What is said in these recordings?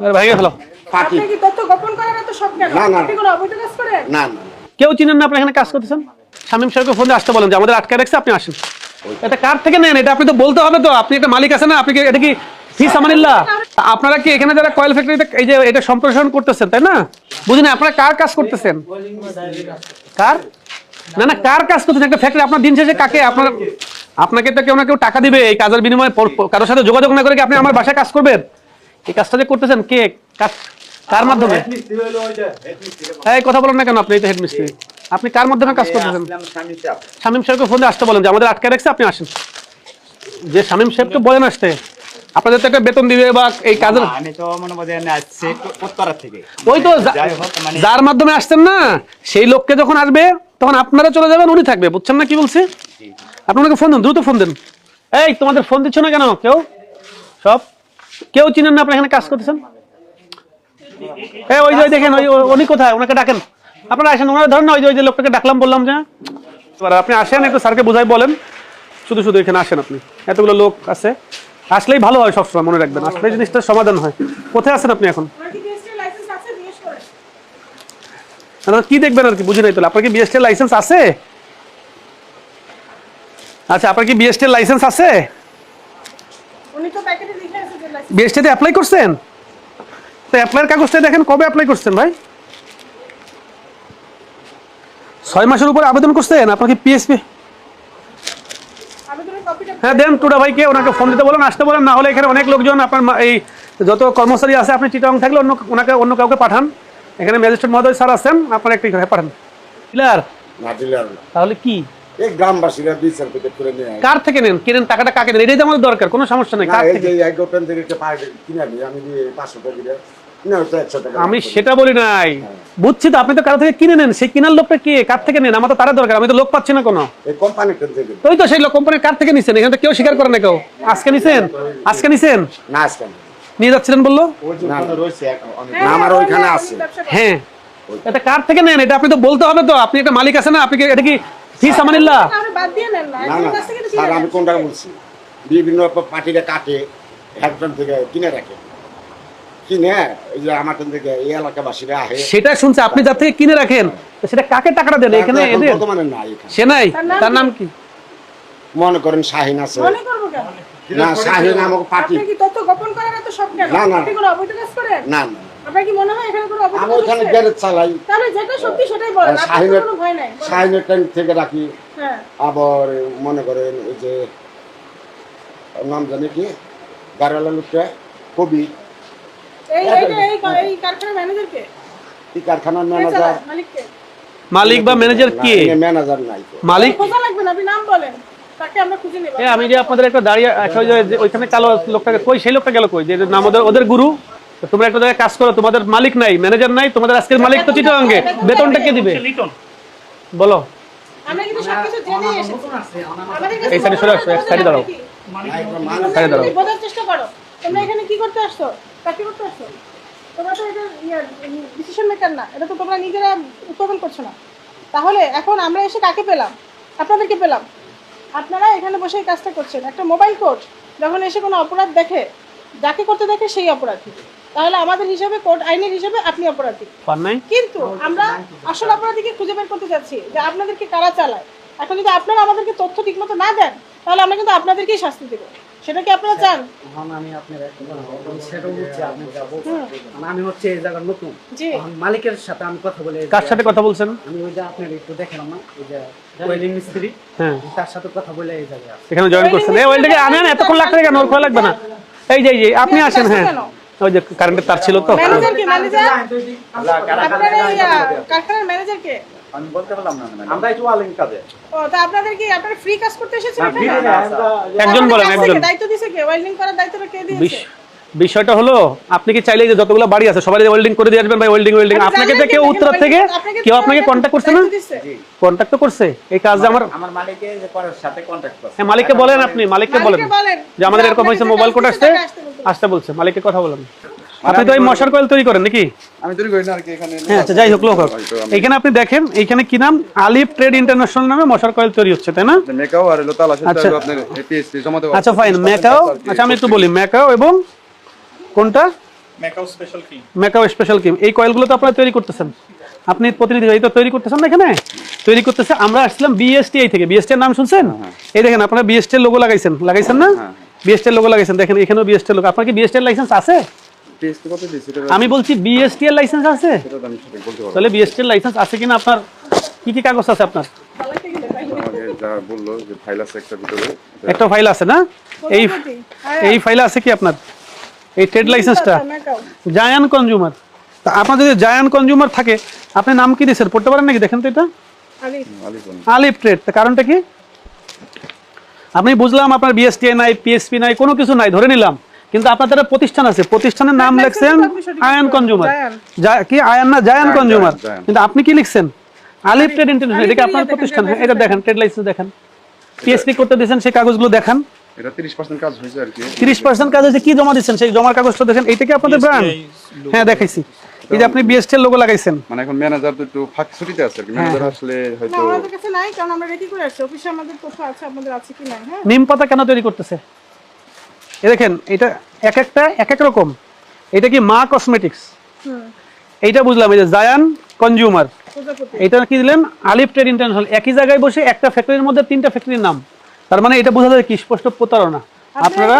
আরে ভেঙে ফেলো পার্টি আপনি কি তথ্য গোপন করার এত শখ কেন? না, না। আপনি কোনো অবৈধ কাজ করেন? না না কেউ চিনেন না আপনি এখানে কাজ করতেছেন? শামীম সাহেবকে ফোন দিয়ে আসতে বলেন যে আমাদের আটকে রাখছে আপনি আসেন। এটা কার থেকে নেন? এটা আপনি তো বলতে হবে তো। আপনি একটা মালিক আছেন না আপনি কি এটা কি ফি সামানিল্লাহ? আপনারা কি এখানে যারা কয়েল ফ্যাক্টরিতে এই যে এটা সম্প্রসারণ করতেছেন তাই না? বুঝিনি আপনারা কার কাজ করতেছেন? কার? না না কার কাজ করতেছেন? একটা ফ্যাক্টরি আপনার দিন শেষে কাকে? আপনার আপনাকে তো কেউ না কেউ টাকা দিবে। এই কাজের বিনিময়ে পর- পর- কারোর সাথে যোগাযোগ না করে কি আপনি আমার বাসায় কাজ করবেন? এই কাজটা যে করতেছেন কে? কার মাধ্যমে? এই কথা বলেন না কেন আপনি এই তো হেডমিস্ত্রি আপনি কার মাধ্যমে কাজ করতেছেন? শামীম সাহেবকে ফোন আসতে বলেন যে আমাদের আটকে রাখছে আপনি আসেন। যে শামীম সাহেবকে বলেন আসতে। আপনাদের তো একটা বেতন দিবে বা এই কাজের আমি তো মনে করেন আসছে উত্তরা থেকে। ওই তো মানে যার মাধ্যমে আসছেন না সেই লোককে যখন আসবে তখন আপনারা চলে যাবেন উনি থাকবে বুঝছেন না কি বলছি? আপনি ওনাকে ফোন দেন দ্রুত ফোন দেন। এই তোমাদের ফোন দিচ্ছ না কেন? কেউ? সব? কেউ চিনেন না আপনি এখানে কাজ করতেছেন? হ্যাঁ ওই যে দেখেন, ওই উনি কোথায়? ওনাকে ডাকেন। আপনারা আসেন, ওনারা ধরেন না, ওই যে ওই যে লোকটাকে ডাকলাম, বললাম যে, এবার আপনি আসেন, একটু স্যারকে বুঝাই বলেন। শুধু শুধু এখানে আসেন আপনি। এতগুলো লোক আছে। আসলেই ভালো হয় সবসময়, মনে রাখবেন। আসলে জিনিসটা সমাধান হয়। কোথায় আছেন আপনি এখন? আপনার কি আপনারা দেখবেন আর কি? বুঝি নাই তাহলে। আপনার কি বিএসটি লাইসেন্স আছে? আচ্ছা আপনার কি বিএসটি লাইসেন্স আছে? উনি তো প্যাকেটে বিএসটিতে অ্যাপ্লাই করছেন? তো অ্যাপ্লাইয়ের কাগজটা দেখেন কবে অ্যাপ্লাই করছেন ভাই? ছয় মাসের উপরে আবেদন করছেন? আপনার কি পিএসপি আবেদনের কপিটা হ্যাঁ দেন টুডা ভাইকে ওনাকে ফোন দিতে বলেন আসতে বলেন না হলে এখানে অনেক লোকজন আপনার এই যত কর্মচারী আছে আপনি চিটং থাকলে অন্য ওনাকে অন্য কাউকে পাঠান। এখানে ম্যাজিস্ট্রেট মহোদয় স্যার আছেন আপনার একটি পাঠান। ক্লিয়ার না দিলে আর তাহলে কি? এই গ্রামবাসীরা দুই চার প্যাকেট করে নিয়ে কার থেকে নেন? কিনেন? টাকাটা কাকে নেন এটাই তো আমাদের দরকার কোনো সমস্যা নেই। কার থেকে? গোপেন থেকে একটা পায়ে কিনে আমি দিয়ে পাঁচশো টাকা দিয়ে আমি সেটা বলি নাই। বুঝছি তো আপনি তো কারও থেকে কিনে নেন? সেই কিনার লোকটা কে? কার থেকে নেন? আমার তো তারা দরকার আমি তো লোক পাচ্ছি না কোনো। এই থেকে। তো ওই তো সেই লোক কোম্পানির কার থেকে নিছেন? এখানে তো কেউ স্বীকার করে না কেউ। আজকে নিছেন? আজকে নিছেন? না নিয়ে যাচ্ছিলেন বলল? আমার ওইখানে আছে। হ্যাঁ। এটা কার থেকে নেন? এটা আপনি তো বলতে হবে তো। আপনি একটা মালিক আছে না? আপনি কি এটা কি ফি সামানিল্লাহ। না না স্যার আমি। কোনটা বলছি? বিভিন্ন পার্টিরা কাটে একজন থেকে কিনে রাখে। কিনে এই যে আমার থেকে এই এলাকাবাসীরা আহে সেটা শুনছে আপনি যার থেকে কিনে রাখেন তো সেটা কাকে টাকাটা দেন? এখানে এখন এদের? বর্তমানে নাই সে নাই? তার নাম কি? মনে করেন শাহিন আছে। মনে করব কেন? না শাহিন আমাকে পার্টি। আপনি কি তথ্য গোপন করার এত শখ কেন? না, না। আপনি কোনো অবৈধ কাজ করেন? না না। আপনার কি মনে হয় এখানে কোনো অবৈধ আমি ওখানে গ্যারেজ চালাই। তাহলে যেটা সত্যি সেটাই বলেন আপনার কোনো ভয় নাই বলেন। শাহিনের থেকে রাখি। হ্যাঁ। আবার মনে করেন এই যে নাম জানি কি? গাড়িওয়ালা লোকটা কবি। এই এই এই কারখানার ম্যানেজার এই কারখানার ম্যানেজার চালায়? মালিক বা ম্যানেজার কে? ম্যানেজার নাই। মালিক খোঁজা লাগবে না আপনি নাম বলেন। তাকে আমরা খুঁজে নেব। এ, আমি যে আপনাদের একটা দাঁড়িয়ে ওই ওইখানে কালো লোকটাকে কই সেই লোকটা গেল কই? যে নাম ওদের ওদের গুরু? তোমরা একটা জায়গায় কাজ করো তোমাদের মালিক নাই ম্যানেজার নাই তোমাদের আজকের মালিক তো চিটাঙ্গে বেতনটা কে দিবে? বলো। আমরা কিন্তু সবকিছু জেনে এসেছি। এই সাইডে সরে আসো, এক সাইডে দাঁড়াও। সাইডে দাঁড়াও। বোঝার চেষ্টা করো। তোমরা এখানে কি করতে আসছো? চাকরি করতে আসছো? তোমরা তো এটা ডিসিশন মেকার না। এটা তো তোমরা নিজেরা উৎপাদন করছ না। তাহলে এখন আমরা এসে কাকে পেলাম? আপনাদেরকে পেলাম। আপনারা এখানে বসে এই কাজটা করছেন। একটা মোবাইল কোর্ট যখন এসে কোনো অপরাধ দেখে যাকে করতে দেখে সেই অপরাধী। তাহলে আমাদের হিসাবে কোর্ট আইনের হিসাবে আপনি অপরাধী। নাই কিন্তু আমরা আসল অপরাধীকে খুঁজে বের করতে চাচ্ছি যে আপনাদেরকে কারা চালায়। এখন যদি আপনারা আমাদেরকে তথ্য ঠিকমতো না দেন তাহলে আমরা কিন্তু আপনাদেরকেই শাস্তি দেবো। সেটা কি আপনারা চান? আমি আপনার একটা বলব, আমি সেটাও বলছি আপনি যাব। আমি হচ্ছে এই জায়গার নতুন। মালিকের সাথে আমি কথা বলে কার সাথে কথা বলছেন? আমি ওই যে আপনার একটু দেখলাম না ওই যে ওয়েল্ডিং মিস্ত্রি হ্যাঁ। তার সাথে কথা বলে এই জায়গায় এখানে জয়েন করছেন। এই আনেন এতক্ষণ লাগবে কেন? ওর খোলা লাগবে না। এই যে এই যে আপনি আসেন হ্যাঁ। ওই যে কারেন্টের তার ছিল তো? ম্যানেজার কে ম্যানেজার আপনার এই কারখানার ম্যানেজার কে? আমি বলতে পারলাম না আমরা একটু ওয়ালিং কাজে। ও তা আপনাদের কি আপনারা ফ্রি কাজ করতে এসেছেন একজন বলেন একজন। দায়িত্ব দিছে কে? ওয়েল্ডিং করার দায়িত্বটা কে দিয়েছে? বিষয়টা হলো আপনি কি চাইলে যে যতগুলো বাড়ি আছে সবাই ওয়েল্ডিং করে দিয়ে আসবেন ভাই ওয়েল্ডিং ওয়েল্ডিং আপনাকে যে কেউ উত্তর থেকে কেউ আপনাকে কন্ট্যাক্ট করছে না। কন্ট্যাক্ট তো করছে এই কাজ আমার আমার মালিকে যে পরের সাথে কন্ট্যাক্ট করছে। হ্যাঁ মালিককে বলেন আপনি মালিককে বলেন। যে আমাদের এরকম হয়েছে মোবাইল কোড দিছে আসতে বলছে। মালিককে কথা বলেন। আপনি তো এই মশার কয়েল তৈরি করেন নাকি? আমি তৈরি করি না আর কি এখানে। হ্যাঁ আচ্ছা যাই হোক লোক হোক। এখানে আপনি দেখেন এইখানে কি নাম? আলিফ ট্রেড ইন্টারন্যাশনাল নামে মশার কয়েল তৈরি হচ্ছে তাই না? মেকাও আর হলো তালা সেটা আচ্ছা। হলো আপনার পিএসপি জমাতে আচ্ছা ফাইন ম্যাকাও আচ্ছা আমি একটু বলি ম্যাকাও এবং কোনটা? Macao special cream. Macao special cream. এই কয়েলগুলো তো আপনারা তৈরি করতেছেন। আপনি প্রতিনিধি এই তো তৈরি করতেছেন না এখানে? তৈরি করতেছে আমরা আসছিলাম বিএসটিআই থেকে। বিএসটি এর নাম শুনছেন? এই দেখেন আপনারা বিএসটি এর লোগো লাগাইছেন। লাগাইছেন না? বিএসটি এর লোগো লাগাইছেন। দেখেন এখানেও বিএসটি এর লোগো আপনার কি বিএসটি এর লাইসেন্স আছে? আমি বলছি বিএসটি এর লাইসেন্স আছে? তাহলে বিএসটি এর লাইসেন্স আছে কিনা আপনার? কি কি কাগজ আছে আপনার? না। আমাকে যা বলল যে ফাইল আছে একটা ফাইল আছে না? এই এই ফাইলে আছে কি আপনার? এই ট্রেড লাইসেন্সটা জায়ান কনজিউমার তা আপনার যদি জায়ান কনজিউমার থাকে আপনি নাম কি দিয়েছেন? পড়তে পারেন নাকি? দেখেন তো এটা। আলিফ। আলিফ ট্রেড তা কারণটা কি? আপনি বুঝলাম আপনার বিএসটিআই নাই পিএসপি নাই কোনো কিছু নাই ধরে নিলাম। কিন্তু আপনাদের প্রতিষ্ঠান আছে। প্রতিষ্ঠানের নাম লিখছেন আয়ান কনজিউমার। কি আয়ান না জায়ান কনজিউমার কিন্তু আপনি কি লিখছেন? আলিফ ট্রেড ইন্টারন্যাশনাল এটা কি আপনার প্রতিষ্ঠান? এটা দেখেন। ট্রেড লাইসেন্স দেখেন। পিএসপি করতে দিয়েছেন সেই কাগজগুলো দেখান। এটা তিরিশ পার্সেন্ট কাজ হয়েছে আর কি। তিরিশ পার্সেন্ট কাজ হচ্ছে কি জমা দিচ্ছেন? সেই জমার কাগজটা দেখেন এইটা কি আপনাদের ব্র্যান্ড হ্যাঁ দেখাইছি। এই যে আপনি বিএসটি এর লোগো লাগাইছেন। মানে এখন ম্যানেজার তো একটু ফাঁক ছুটিতে আছে আর কি। ম্যানেজার আসলে হয়তো আমাদের কাছে নাই কারণ আমরা রেডি করে আসছি অফিসে আমাদের তথ্য আছে আপনাদের আছে কি নাই হ্যাঁ? নিম পাতা কেন তৈরি করতেছে? এ দেখেন এটা এক একটা এক এক রকম। এটা কি মা কসমেটিক্স এইটা বুঝলাম এই যে জায়ান কনজিউমার এটা কি দিলেন? আলিফ ট্রেড ইন্টারন্যাশনাল একই জায়গায় বসে একটা ফ্যাক্টরির মধ্যে তিনটা ফ্যাক্টরির নাম। তার মানে এটা বোঝা যায় কি স্পষ্ট প্রতারণা? আপনারা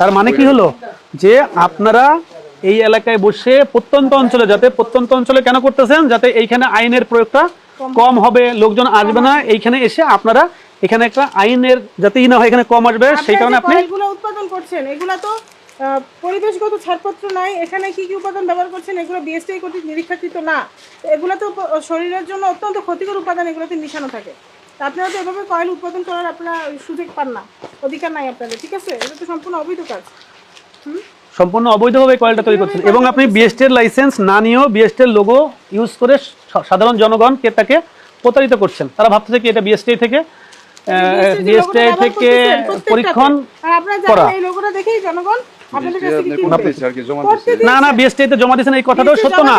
তার মানে কি হলো? যে আপনারা এই এলাকায় বসে প্রত্যন্ত অঞ্চলে যাতে প্রত্যন্ত অঞ্চলে কেন করতেছেন? যাতে এইখানে আইনের প্রয়োগটা কম হবে লোকজন আসবে না। এইখানে এসে আপনারা এখানে একটা আইনের যাতে ই না হয় এখানে কম আসবে সেই কারণে আপনি উৎপাদন করছেন এগুলা তো পরিবেশগত ছাড়পত্র নাই। এখানে কি কি উপাদান ব্যবহার করছেন? এগুলো বিএসটি কর্তৃক নিরীক্ষাকৃত না। এগুলো তো শরীরের জন্য অত্যন্ত ক্ষতিকর উপাদান এগুলোতে মিশানো থাকে। তা আপনারা তো এভাবে কয়েল উৎপাদন করার আপনারা সুযোগ পান না। অধিকার নাই আপনাদের ঠিক আছে? এটা তো সম্পূর্ণ অবৈধ কাজ। সম্পূর্ণ অবৈধভাবে কয়েলটা তৈরি করছেন। এবং আপনি বিএসটি এর লাইসেন্স না নিয়েও বিএসটি এর লোগো ইউজ করে সাধারণ জনগণ কে তাকে প্রতারিত করছেন। তারা ভাবতেছে কি এটা বিএসটি থেকে বিএসটি থেকে পরীক্ষণ করা। এই লোগোটা দেখেই জনগণ না না তে জমা দিয়েছেন এই কথাটাও সত্য না।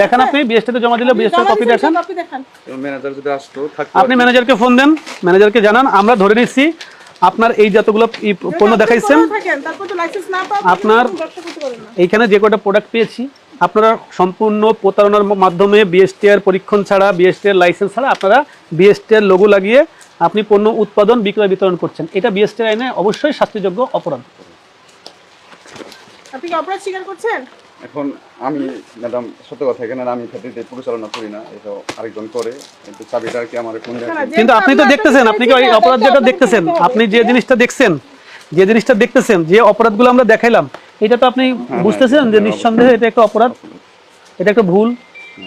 দেখেন। আপনি তে জমা দিলে বিএসটি কপি দিয়েছেন, দেখান। কপি দেখান। ম্যানেজার যদি আসতো থাকতো। আপনি ম্যানেজারকে ফোন দেন ম্যানেজারকে জানান আমরা ধরে নিচ্ছি আপনার এই যতগুলো ই পণ্য দেখাইছেন কোথাও থাকেন তারপর তো লাইসেন্স না পাওয়া আপনার- এইখানে যে কটা প্রোডাক্ট পেয়েছি আপনারা সম্পূর্ণ প্রতারণার মাধ্যমে বিএসটিআর পরীক্ষণ ছাড়া বিএসটিআর লাইসেন্স ছাড়া আপনারা বিএসটিআর লোগো লাগিয়ে আপনি পণ্য উৎপাদন বিক্রয় বিতরণ করছেন। এটা বিএসটিআর আইনে অবশ্যই শাস্তিযোগ্য অপরাধ। আপনি কি অপরাধ স্বীকার করছেন? এখন আমি ম্যাডাম সত্য কথা এখানে আমি ফ্যাক্টরিতে পরিচালনা করি না এটা আরেকজন করে কিন্তু চাবিটা আর কি আমার কোন কিন্তু আপনি তো দেখতেছেন আপনি কি অপরাধ যেটা দেখতেছেন? আপনি যে জিনিসটা দেখছেন যে জিনিসটা দেখতেছেন যে অপরাধগুলো আমরা দেখাইলাম এটা তো আপনি বুঝতেছেন যে নিঃসন্দেহে এটা একটা অপরাধ এটা একটা ভুল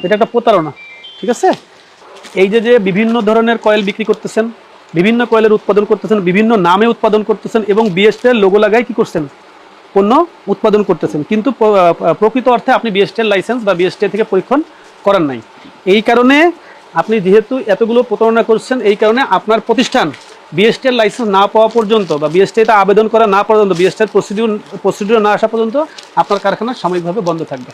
এটা একটা প্রতারণা ঠিক আছে? এই যে যে বিভিন্ন ধরনের কয়েল বিক্রি করতেছেন বিভিন্ন কয়েলের উৎপাদন করতেছেন বিভিন্ন নামে উৎপাদন করতেছেন এবং বিএসটের লোগো লাগাই কি করছেন? পণ্য উৎপাদন করতেছেন কিন্তু প্রকৃত অর্থে আপনি বিএসটের লাইসেন্স বা বিএসটি থেকে পরীক্ষণ করার নাই। এই কারণে আপনি যেহেতু এতগুলো প্রতারণা করছেন এই কারণে আপনার প্রতিষ্ঠান বিএসটির লাইসেন্স না পাওয়া পর্যন্ত বা বিএসটিতে আবেদন করা না পর্যন্ত বিএসটির প্রসিডিউর প্রসিডিউর না আসা পর্যন্ত আপনার কারখানা সাময়িকভাবে বন্ধ থাকবে।